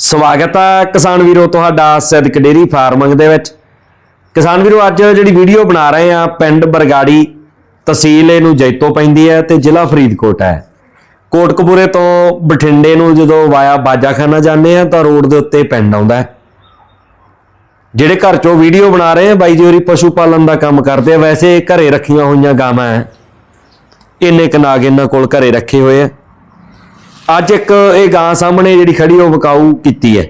ਸਵਾਗਤ ਹੈ ਕਿਸਾਨ ਵੀਰੋ ਤੁਹਾਡਾ ਸਿੱਧਕ ਡੇਰੀ ਫਾਰਮਿੰਗ ਦੇ ਵਿੱਚ। ਕਿਸਾਨ ਵੀਰੋ, ਅੱਜ ਜਿਹੜੀ ਵੀਡੀਓ ਬਣਾ ਰਹੇ ਆ, ਪਿੰਡ ਬਰਗਾੜੀ ਤਹਿਸੀਲ ਇਹਨੂੰ ਜੈਤੋ ਪੈਂਦੀ ਹੈ ਤੇ ਜ਼ਿਲ੍ਹਾ ਫਰੀਦਕੋਟ ਹੈ। ਕੋਟਕਪੂਰੇ ਤੋਂ ਬਠਿੰਡੇ ਨੂੰ ਜਦੋਂ ਵਾਇਆ ਬਾਜਾਖਾਨਾ ਜਾਂਦੇ ਆ ਤਾਂ ਰੋਡ ਦੇ ਉੱਤੇ ਪਿੰਡ ਆਉਂਦਾ ਜਿਹੜੇ ਘਰ ਚੋਂ ਵੀਡੀਓ ਬਣਾ ਰਹੇ ਆ, ਬਾਈ ਜੀ ਹੋਰੀ ਪਸ਼ੂ ਪਾਲਣ ਦਾ ਕੰਮ ਕਰਦੇ ਆ, ਵੈਸੇ ਘਰੇ ਰੱਖੀਆਂ ਹੋਈਆਂ ਗਾਵਾਂ ਹੈ। ਇੰਨੇ ਕਨਾਗ ਇਹਨਾਂ ਕੋਲ ਘਰੇ ਰੱਖੇ ਹੋਏ ਆ। ਅੱਜ ਇੱਕ ਇਹ ਗਾਂ ਸਾਹਮਣੇ ਜਿਹੜੀ ਖੜੀ ਉਹ ਵਿਕਾਊ ਕੀਤੀ ਹੈ।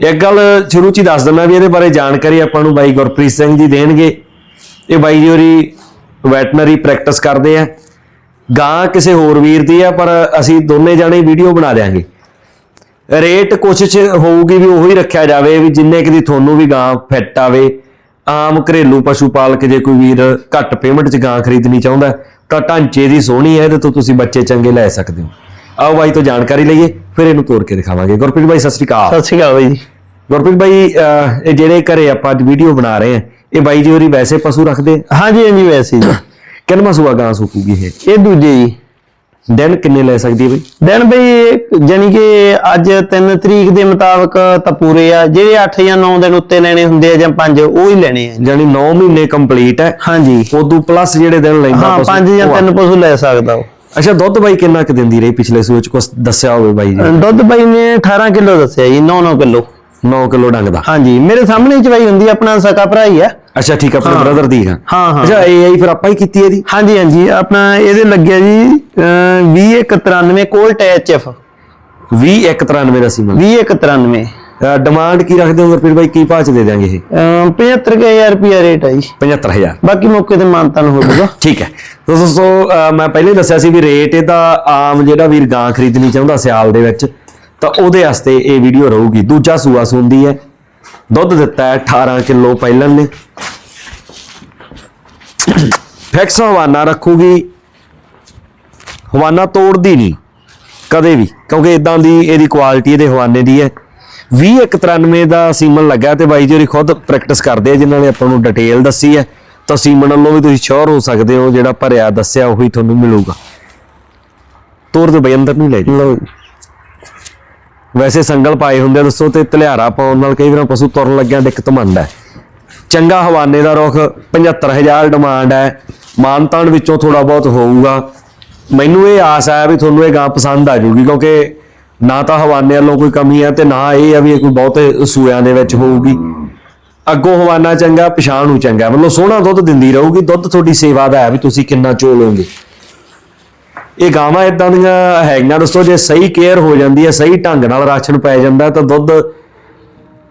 ਇੱਕ ਗੱਲ ਸ਼ੁਰੂ ਚ ਹੀ ਦੱਸ ਦਿੰਦਾ ਵੀ ਇਹਦੇ ਬਾਰੇ ਜਾਣਕਾਰੀ ਆਪਾਂ ਨੂੰ ਬਾਈ ਗੁਰਪ੍ਰੀਤ ਸਿੰਘ ਜੀ ਦੇਣਗੇ। ਇਹ ਬਾਈ ਜੀ ਹੋਰੀ ਵੈਟਨਰੀ ਪ੍ਰੈਕਟਿਸ ਕਰਦੇ ਆ। ਗਾਂ ਕਿਸੇ ਹੋਰ ਵੀਰ ਦੀ ਆ, ਪਰ ਅਸੀਂ ਦੋਨੇ ਜਾਣੇ ਵੀਡੀਓ ਬਣਾ ਦੇਾਂਗੇ ਰੇਟ ਕੋਸ਼ਿਸ਼ ਹੋਊਗੀ ਵੀ ਉਹੀ ਰੱਖਿਆ ਜਾਵੇ ਵੀ ਜਿੰਨੇ ਕਿ ਦੀ ਤੁਹਾਨੂੰ ਵੀ ਗਾਂ ਫਿੱਟ ਆਵੇ। ਆਮ ਘਰੇਲੂ ਪਸ਼ੂ ਪਾਲਕ ਜੇ ਕੋਈ ਵੀਰ ਘੱਟ ਪੇਮੈਂਟ 'ਚ ਗਾਂ ਖਰੀਦਣੀ ਚਾਹੁੰਦਾ, ਤਾਂ ਢਾਂਚੇ ਦੀ ਸੋਹਣੀ ਹੈ, ਇਹਦੇ ਤੋਂ ਤੁਸੀਂ ਬੱਚੇ ਚੰਗੇ ਲੈ ਸਕਦੇ ਹੋ। ਆਓ ਬਾਈ ਤੋਂ ਜਾਣਕਾਰੀ ਲਈਏ ਫਿਰ ਇਹਨੂੰ ਤੋੜ ਕੇ ਦਿਖਾਵਾਂਗੇ। ਗੁਰਪ੍ਰੀਤ ਬਾਈ ਸਤਿ ਸ਼੍ਰੀ ਅਕਾਲ। ਸਤਿ ਸ਼੍ਰੀ ਅਕਾਲ ਬਾਈ ਜੀ। ਗੁਰਪ੍ਰੀਤ ਬਾਈ ਇਹ ਜਿਹੜੇ ਘਰੇ ਆਪਾਂ ਅੱਜ ਵੀਡੀਓ ਬਣਾ ਰਹੇ ਆ ਇਹ ਬਾਈ ਜੀ ਹੋਰੀ ਵੈਸੇ ਪਸ਼ੂ ਰੱਖਦੇ ਹਾਂਜੀ ਹਾਂਜੀ ਵੈਸੇ ਜੀ। ਕਿੰਨਾ ਸੂਆ ਗਾਂ ਸੁਕੂਗੀ ਇਹ? ਇਹ ਦੂਜੇ ਜੀ। ਦਿਨ ਕਿੰਨੇ ਲੈ ਸਕਦੀ ਹੈ ਬਈ? ਦਿਨ ਬਈ ਜਾਨੀ ਕਿ ਅੱਜ 3 ਤਰੀਕ ਦੇ ਮੁਤਾਬਕ ਤਾਂ ਪੂਰੇ ਆ। ਜਿਹੜੇ 8 ਜਾਂ 9 ਦਿਨ ਉੱਤੇ ਲੈਣੇ ਹੁੰਦੇ ਆ ਜਾਂ 5 ਉਹ ਹੀ ਲੈਣੇ ਆ ਜਾਨੀ 9 ਮਹੀਨੇ ਕੰਪਲੀਟ ਹੈ। ਹਾਂਜੀ। ਉਦੋਂ ਪਲੱਸ ਜਿਹੜੇ ਦਿਨ ਲੈਂਦਾ ਹਾਂ ਪਸ਼ੂ, 5 ਜਾਂ ਉਹ ਆ। 3 ਪਸ਼ੂ ਲੈ ਸਕਦਾ ਉਹ। ਅੱਛਾ ਦੁੱਧ ਬਾਈ ਕਿੰਨਾ ਕੁ ਦਿੰਦੀ ਰਹੀ ਪਿਛਲੇ ਸੂਏ ਚ? ਕੁਝ ਦੱਸਿਆ ਹੋਵੇ ਬਾਈ ਜੀ। ਦੁੱਧ ਬਾਈ ਨੇ 18 ਕਿਲੋ ਦੱਸਿਆ ਜੀ 9-9 ਕਿਲੋ। 9 ਕਿਲੋ ਡੰਗ ਦਾ। ਹਾਂਜੀ ਮੇਰੇ ਸਾਹਮਣੇ ਚਵਾਈ ਹੁੰਦੀ ਆ, ਆਪਣਾ ਸਕਾ ਭਰਾ ਹੀ ਆ ਅੱਛਾ ਠੀਕ ਆ ਆਪਣੇ ਬ੍ਰਦਰ ਦੀ ਹਾਂ। ਹਾਂ ਹਾਂ। ਅੱਛਾ ਇਹ ਆਈ ਫਿਰ ਆਪਾਂ ਹੀ ਕੀਤੀ ਇਹਦੀ? ਹਾਂਜੀ ਹਾਂਜੀ ਆਪਣਾ ਇਹਦੇ ਲੱਗਿਆ ਜੀ 2193 ਕੋਲਟ ਐਚਐਫ 20 193 ਦਾ ਸੀ ਮਨ 2193 ਡਿਮਾਂਡ ਕੀ ਰੱਖਦੇ ਹੋ ਫਿਰ ਬਾਈ? ਕੀ ਭਾਅ ਚ ਦੇ ਦਿਆਂਗੇ ਇਹ? 75000 ਰੁਪਿਆ ਰੇਟ ਆ ਜੀ। 75000 ਬਾਕੀ ਮੌਕੇ ਤੇ ਮਾਨਤਨ ਹੋ ਜਾਊਗਾ। ਠੀਕ ਹੈ। ਦੋਸਤੋ ਮੈਂ ਪਹਿਲੇ ਹੀ ਦੱਸਿਆ ਸੀ ਵੀ ਰੇਟ ਇਹਦਾ ਆਮ ਜਿਹੜਾ ਵੀਰ ਗਾਂ ਖਰੀਦਣੀ ਚਾਹੁੰਦਾ ਸਿਆਲ ਦੇ ਵਿੱਚ ਤਾਂ ਉਹਦੇ ਵਾਸਤੇ ਇਹ ਵੀਡੀਓ ਰਹੂਗੀ। ਦੂਜਾ ਸੂਆ ਸੁੰਦੀ ਹੈ। ਦੁੱਧ ਦਿੱਤਾ ਹੈ 18 ਕਿਲੋ ਪਹਿਲਾਂ ਨੇ। ਫਿਕਸ ਹਵਾਨਾ ਰੱਖੂਗੀ। ਹਵਾਨਾ ਤੋੜਦੀ ਨਹੀਂ। ਕਦੇ ਵੀ। ਕਿਉਂਕਿ ਇਦਾਂ ਦੀ ਇਹਦੀ ਕੁਆਲਿਟੀ ਇਹਦੇ ਹਵਾਨੇ ਦੀ ਹੈ। 2193 ਦਾ ਸੀਮਨ ਲੱਗਾ ਤੇ ਬਾਈ ਜੀ ਹੋਰੀ ਖੁਦ ਪ੍ਰੈਕਟਿਸ ਕਰਦੇ ਆ ਜਿਨ੍ਹਾਂ ਨੇ ਆਪਾਂ ਨੂੰ ਡਿਟੇਲ ਦੱਸੀ ਹੈ। ਤਾਂ ਸੀਮਨ ਵੱਲੋਂ ਵੀ ਤੁਸੀਂ ਸ਼ੋਰ ਹੋ ਸਕਦੇ ਹੋ ਜਿਹੜਾ ਭਰਿਆ ਦੱਸਿਆ ਉਹੀ ਤੁਹਾਨੂੰ ਮਿਲੂਗਾ। ਤੋਰ ਦੇ ਬਈ ਅੰਦਰ ਨਹੀਂ ਲੈ ਜੀ। ਵੈਸੇ ਸੰਗਲ ਪਾਏ ਹੁੰਦੇ ਆ ਦੱਸੋ ਤੇ ਤਲਿਆਰਾ ਪਾਉਣ ਨਾਲ ਕਈ ਵਾਰ ਪਸ਼ੂ ਤੁਰਨ ਲੱਗਿਆ ਦਿੱਕਤ ਮੰਨਦਾ ਹੈ। ਚੰਗਾ ਹਵਾਨੇ ਦਾ ਰੁਖ 75000 ਡਿਮਾਂਡ ਹੈ। ਮਾਨਤਾਨ ਵਿੱਚੋਂ ਥੋੜਾ ਬਹੁਤ ਹੋਊਗਾ। ਮੈਨੂੰ ਇਹ ਆਸ ਹੈ ਵੀ ਤੁਹਾਨੂੰ ਇਹ ਗਾਂ ਪਸੰਦ ਆ ਜਾਊਗੀ ਕਿਉਂਕਿ ਨਾ ਤਾਂ ਹਵਾਨੇ ਵੱਲੋਂ ਕੋਈ ਕਮੀ ਹੈ ਤੇ ਨਾ ਇਹ ਹੈ ਵੀ ਕੋਈ ਬਹੁਤੇ ਸੂਇਆਂ ਦੇ ਵਿੱਚ ਹੋਊਗੀ। ਅੱਗੋਂ ਹਵਾਨਾ ਚੰਗਾ ਪਛਾਣ ਨੂੰ ਚੰਗਾ। ਮਤਲਬ ਸੋਹਣਾ ਦੁੱਧ ਦਿੰਦੀ ਰਹੂਗੀ। ਦੁੱਧ ਤੁਹਾਡੀ ਸੇਵਾ ਦਾ ਹੈ ਵੀ ਤੁਸੀਂ ਕਿੰਨਾ ਚੋ ਲਓਗੇ ਇਹ ਗਾਵਾਂ ਇਦਾਂ ਦੀਆਂ ਹੈਗੀਆਂ ਦੋਸਤੋ ਜੇ ਸਹੀ ਕੇਅਰ ਹੋ ਜਾਂਦੀ ਹੈ ਸਹੀ ਢੰਗ ਨਾਲ ਰਾਸ਼ਨ ਪੈ ਜਾਂਦਾ ਤਾਂ ਦੁੱਧ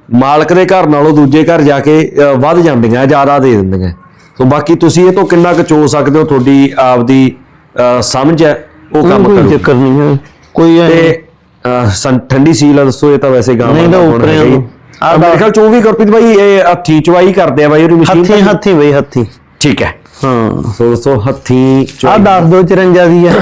ਮਾਲਕ ਦੇ ਘਰ ਨਾਲੋਂ ਦੂਜੇ ਘਰ ਜਾ ਕੇ ਵੱਧ ਜਾਂਦੀਆਂ ਜ਼ਿਆਦਾ ਦੇ ਦਿੰਦੀਆਂ। ਸੋ ਬਾਕੀ ਤੁਸੀਂ ਇਹ ਤੋਂ ਕਿੰਨਾ ਕੁ ਚੋ ਸਕਦੇ ਹੋ ਤੁਹਾਡੀ ਆਪਦੀ ਸਮਝ ਹੈ ਉਹ ਕੰਮ ਕਰੋ। ਚੱਕਰ ਨਹੀਂ ਹੈ। ਕੋਈ ਤੇ ਠੰਡੀ ਸੀਲ ਆ ਦੱਸੋ ਇਹ ਤਾਂ ਵੈਸੇ ਗਾਵਾਂ ਨਹੀਂ ਤਾਂ ਦਾ ਗੁਣ ਉੱਪਰ ਹੈਗਾ ਹੀ। ਆ ਆ ਮੇਰੇ ਖਿਆਲ 24 ਗੁਰਪ੍ਰੀਤ ਬਾਈ ਇਹ ਹੱਥੀ ਚਵਾਈ ਕਰਦੇ ਆ ਬਾਈ ਉਹਦੀ ਮਸ਼ੀਨ ਹੱਥੀ ਹੱਥੀ ਬਈ ਹੱਥੀ। ਠੀਕ ਹੈ। ਹਾਂ। ਸੋ ਦੋਸਤੋ ਹੱਥੀ ਆ ਚਵਾਈ 10 ਦੋ 54 ਦੀ ਆ।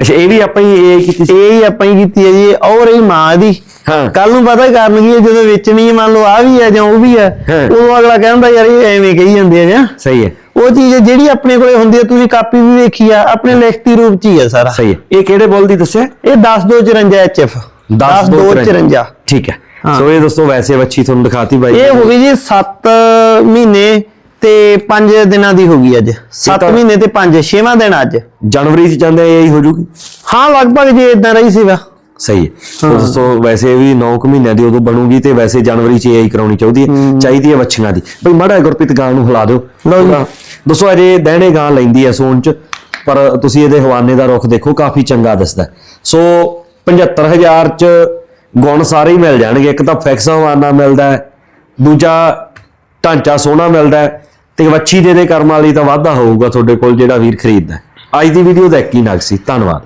ਅੱਛਾ ਇਹ ਵੀ ਆਪਾਂ ਹੀ ਇਹ ਕੀਤੀ ਸੀ? ਇਹ ਹੀ ਆਪਾਂ ਹੀ ਕੀਤੀ ਹੈ ਜੀ ਔਰ ਇਹ ਮਾਂ ਦੀ। ਹਾਂ। ਕੱਲ ਨੂੰ ਪਤਾ ਹੈ ਜਦੋਂ ਵੇਚਣੀ ਮੰਨ ਲਓ ਆ ਵੀ ਹੈ ਜਾਂ ਉਹ ਵੀ ਹੈ ਹਾਂ। ਉਦੋਂ ਅਗਲਾ ਕਹਿੰਦਾ ਯਾਰ ਇਹ ਐਵੇਂ ਕਹੀ ਜਾਂਦੇ ਆ ਜਾਂ ਸਹੀ ਹੈ। ਉਹ ਚੀਜ਼ ਹੈ ਜਿਹੜੀ ਆਪਣੇ ਕੋਲੇ ਹੁੰਦੀ ਹੈ ਤੁਸੀਂ ਕਾਪੀ ਵੀ ਵੇਖੀ ਆ ਆਪਣੇ ਲਿਖਤੀ ਰੂਪ ਚ ਹੀ ਹੈ ਸਾਰਾ। ਸਹੀ ਹੈ। ਇਹ ਕਿਹੜੇ ਬੋਲ ਦੀ ਦੱਸਿਆ? ਇਹ 10 2 54 ਐਚਐਫ। 10 2 54 ਠੀਕ ਹੈ। ਹਾਂ। ਸੋ ਇਹ ਦੋਸਤੋ ਵੈਸੇ ਵੱਛੀ ਤੁਹਾਨੂੰ ਦਿਖਾਤੀ ਬਾਈ ਇਹ ਹੋ ਗਈ ਜੀ 7 ਮਹੀਨੇ ਤੇ 5 ਦਿਨਾਂ ਦੀ ਹੋ ਗਈ ਅੱਜ। 7 ਤਾਂ- ਮਹੀਨੇ ਤੇ 5 6ਵਾਂ ਦਿਨ ਅੱਜ। ਜਨਵਰੀ ਚ ਜਾਂਦੇ ਇਹੀ ਹੋ ਜੂਗੀ। ਹਾਂ ਲਗਭਗ ਜੇ ਇਦਾਂ ਰਹੀ ਸੀਗਾ। ਸਹੀ ਹੈ। ਸੋ ਦੋਸਤੋ ਵੈਸੇ ਵੀ 9 ਕੁ ਮਹੀਨਿਆਂ ਦੀ ਉਦੋਂ ਬਣੂਗੀ ਤੇ ਵੈਸੇ ਜਨਵਰੀ ਚ ਇਹੀ ਕਰਾਉਣੀ ਚਾਹੀਦੀ ਹੈ। ਚਾਹੀਦੀ ਹੈ ਵੱਛੀਆਂ ਦੀ। ਬਈ ਮਾੜਾ ਗੁਰਪ੍ਰੀਤ ਗਾਂ ਨੂੰ ਹਿਲਾ ਦਿਓ। ਲਓ ਜੀ। ਦੋਸਤੋ ਅਜੇ ਦਹਿਣੇ ਗਾਂ ਲੈਂਦੀ ਹੈ ਸੋਨ ਚ ਪਰ ਤੁਸੀਂ ਇਹਦੇ ਹਵਾਨੇ ਦਾ ਰੁਖ ਦੇਖੋ ਕਾਫੀ ਚੰਗਾ ਦਿਸਦਾ। ਸੋ 75000 ਚ ਗੁਣ ਸਾਰੇ ਹੀ ਮਿਲ ਜਾਣਗੇ। ਇੱਕ ਤਾਂ ਫਿਕਸ ਹਵਾਨਾ ਮਿਲਦਾ ਹੈ ਦੂਜਾ ਢਾਂਚਾ ਸੋਹਣਾ ਮਿਲਦਾ ਹੈ ਤੇ ਵੱਛੀ ਦੇ ਦੇ ਕਰਮ ਵਾਲੀ ਤਾਂ ਵਾਧਾ ਹੋਊਗਾ ਤੁਹਾਡੇ ਕੋਲ ਜਿਹੜਾ ਵੀਰ ਖਰੀਦਦਾ। ਅੱਜ ਦੀ ਵੀਡੀਓ ਦਾ ਇੱਕ ਹੀ ਨਗ ਸੀ। ਧੰਨਵਾਦ।